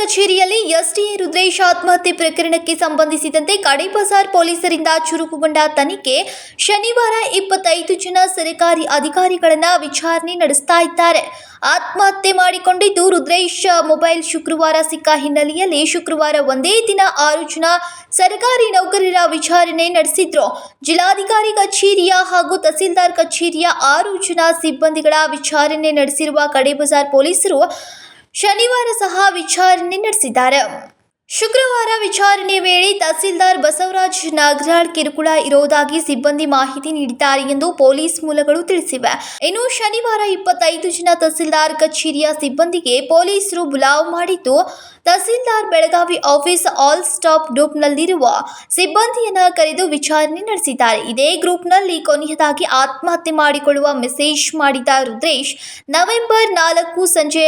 ಕಚೇರಿಯಲ್ಲಿ ಎಸ್ಡಿಎ ರುದ್ರೇಶ್ ಆತ್ಮಹತ್ಯೆ ಪ್ರಕರಣಕ್ಕೆ ಸಂಬಂಧಿಸಿದಂತೆ ಕಡೇಬಜಾರ್ ಪೊಲೀಸರಿಂದ ಚುರುಕುಗೊಂಡ ತನಿಖೆ ಶನಿವಾರ ಇಪ್ಪತ್ತೈದು ಜನ ಸರ್ಕಾರಿ ಅಧಿಕಾರಿಗಳನ್ನ ವಿಚಾರಣೆ ನಡೆಸ್ತಾ ಇದ್ದಾರೆ. ಆತ್ಮಹತ್ಯೆ ಮಾಡಿಕೊಂಡಿದ್ದು ರುದ್ರೇಶ್ ಮೊಬೈಲ್ ಶುಕ್ರವಾರ ಸಿಕ್ಕ ಹಿನ್ನೆಲೆಯಲ್ಲಿ ಶುಕ್ರವಾರ ಒಂದೇ ದಿನ ಆರು ಜನ ಸರ್ಕಾರಿ ನೌಕರರ ವಿಚಾರಣೆ ನಡೆಸಿದ್ರು. ಜಿಲ್ಲಾಧಿಕಾರಿ ಕಚೇರಿಯ ಹಾಗೂ ತಹಸೀಲ್ದಾರ್ ಕಚೇರಿಯ ಆರು ಜನ ಸಿಬ್ಬಂದಿಗಳ ವಿಚಾರಣೆ ನಡೆಸಿರುವ ಕಡೇಬಜಾರ್ ಪೊಲೀಸರು ಶನಿವಾರ ಸಹ ವಿಚಾರಣೆ ನಡೆಸಿದ್ದಾರೆ. ಶುಕ್ರವಾರ ವಿಚಾರಣೆ ವೇಳೆ ತಹಸೀಲ್ದಾರ್ ಬಸವರಾಜ್ ನಾಗರಾಳ್ ಕಿರುಕುಳ ಇರುವುದಾಗಿ ಸಿಬ್ಬಂದಿ ಮಾಹಿತಿ ನೀಡಿದ್ದಾರೆ ಎಂದು ಪೊಲೀಸ್ ಮೂಲಗಳು ತಿಳಿಸಿವೆ. ಇನ್ನು ಶನಿವಾರ ಇಪ್ಪತ್ತೈದು ಜನ ತಹಸೀಲ್ದಾರ್ ಕಚೇರಿಯ ಸಿಬ್ಬಂದಿಗೆ ಪೊಲೀಸರು ಬುಲಾವ್ ಮಾಡಿದ್ದು, tahsildar Belagavi office all staff ಗ್ರೂಪ್ನಲ್ಲಿರುವ ಸಿಬ್ಬಂದಿಯನ್ನು ಕರೆದು ವಿಚಾರಣೆ ನಡೆಸಿದ್ದಾರೆ. ಇದೇ ಗ್ರೂಪ್ನಲ್ಲಿ ಕೊನೆಯದಾಗಿ ಆತ್ಮಹತ್ಯೆ ಮಾಡಿಕೊಳ್ಳುವ ಮೆಸೇಜ್ ಮಾಡಿದ ರುದ್ರೇಶ್, ನವೆಂಬರ್ ನಾಲ್ಕು ಸಂಜೆ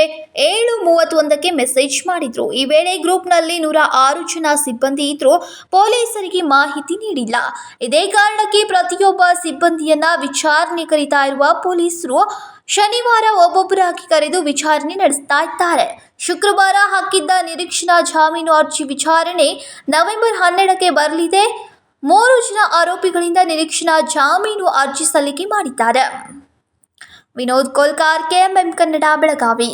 ಏಳು ಮೂವತ್ತೊಂದಕ್ಕೆ ಮೆಸೇಜ್ ಮಾಡಿದ್ರು. ಈ ವೇಳೆ ಗ್ರೂಪ್ನಲ್ಲಿ ನೂರ ಆರು ಜನ ಸಿಬ್ಬಂದಿ ಇದ್ರೂ ಪೊಲೀಸರಿಗೆ ಮಾಹಿತಿ ನೀಡಿಲ್ಲ. ಇದೇ ಕಾರಣಕ್ಕೆ ಪ್ರತಿಯೊಬ್ಬ ಸಿಬ್ಬಂದಿಯನ್ನ ವಿಚಾರಣೆ ಕರೀತಾ ಇರುವ ಪೊಲೀಸರು ಶನಿವಾರ ಒಬ್ಬೊಬ್ಬರಾಗಿ ಕರೆದು ವಿಚಾರಣೆ ನಡೆಸ್ತಾ ಇದ್ದಾರೆ. ಶುಕ್ರವಾರ ಹಾಕಿದ್ದ ನಿರೀಕ್ಷಣಾ ಜಾಮೀನು ಅರ್ಜಿ ವಿಚಾರಣೆ ನವೆಂಬರ್ ಹನ್ನೆರಡಕ್ಕೆ ಬರಲಿದೆ. ಮೂರು ಜನ ಆರೋಪಿಗಳಿಂದ ನಿರೀಕ್ಷಣಾ ಜಾಮೀನು ಅರ್ಜಿ ಸಲ್ಲಿಕೆ ಮಾಡಿದ್ದಾರೆ. ವಿನೋದ್ ಕೋಲ್ಕಾರ್, ಕೆಎಂಎಂ ಕನ್ನಡ, ಬೆಳಗಾವಿ.